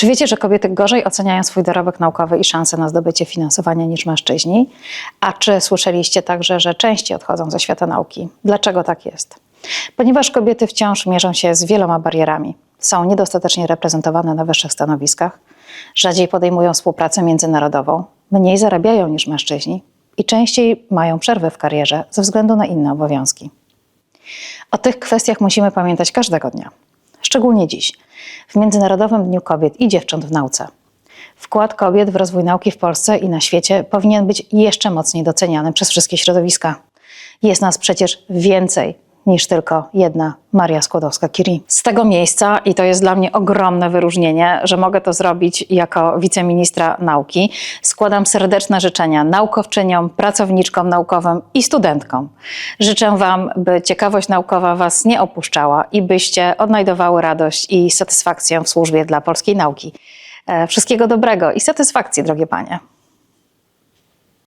Czy wiecie, że kobiety gorzej oceniają swój dorobek naukowy i szanse na zdobycie finansowania niż mężczyźni? A czy słyszeliście także, że częściej odchodzą ze świata nauki? Dlaczego tak jest? Ponieważ kobiety wciąż mierzą się z wieloma barierami. Są niedostatecznie reprezentowane na wyższych stanowiskach, rzadziej podejmują współpracę międzynarodową, mniej zarabiają niż mężczyźni i częściej mają przerwy w karierze ze względu na inne obowiązki. O tych kwestiach musimy pamiętać każdego dnia, szczególnie dziś, w Międzynarodowym Dniu Kobiet i Dziewcząt w Nauce. Wkład kobiet w rozwój nauki w Polsce i na świecie powinien być jeszcze mocniej doceniany przez wszystkie środowiska. Jest nas przecież więcej niż tylko jedna Maria Skłodowska-Curie. Z tego miejsca, i to jest dla mnie ogromne wyróżnienie, że mogę to zrobić jako wiceministra nauki, składam serdeczne życzenia naukowczyniom, pracowniczkom naukowym i studentkom. Życzę Wam, by ciekawość naukowa Was nie opuszczała i byście odnajdowały radość i satysfakcję w służbie dla polskiej nauki. E, Wszystkiego dobrego i satysfakcji, drogie panie.